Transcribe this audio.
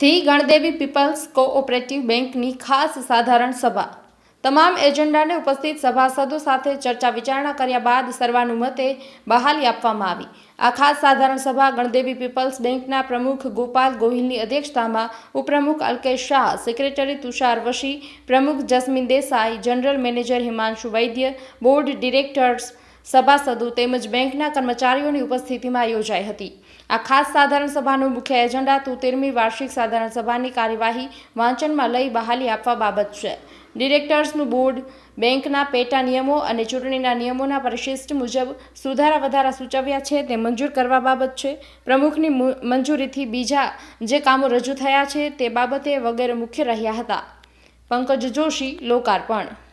થી Gandevi people's cooperative બેંકની ખાસ સાધારણ સભા. તમામ એજન્ડાને ઉપસ્થિત સભાસદો સાથે ચર્ચા વિચારણા કર્યા બાદ સર્વાનુમતે બહાલી આપવામાં આવી. આ ખાસ સાધારણ સભા ગણદેવી પીપલ્સ બેંકના પ્રમુખ ગોપાલ ગોહિલની અધ્યક્ષતામાં ઉપપ્રમુખ અલ્કેશ શાહ, સેક્રેટરી તુષાર વશી, પ્રમુખ Jasmin Desai, general manager Himanshu Vaidya, board directors સભાસદો તેમજ બેંકના કર્મચારીઓની ઉપસ્થિતિમાં યોજાઈ હતી. આ ખાસ સાધારણ સભાનો મુખ્ય એજન્ડા તોતેરમી વાર્ષિક સાધારણ સભાની કાર્યવાહી વાંચનમાં લઈ બહાલી આપવા બાબત છે. ડિરેક્ટર્સનું બોર્ડ, બેંકના પેટા નિયમો અને ચૂંટણીના નિયમોના પરિશિષ્ટ મુજબ સુધારા વધારા સૂચવ્યા છે તે મંજૂર કરવા બાબત છે. પ્રમુખની મંજૂરીથી બીજા જે કામો રજૂ થયા છે તે બાબતે વગેરે મુખ્ય રહ્યા હતા. પંકજ જોશી, લોકાર્પણ.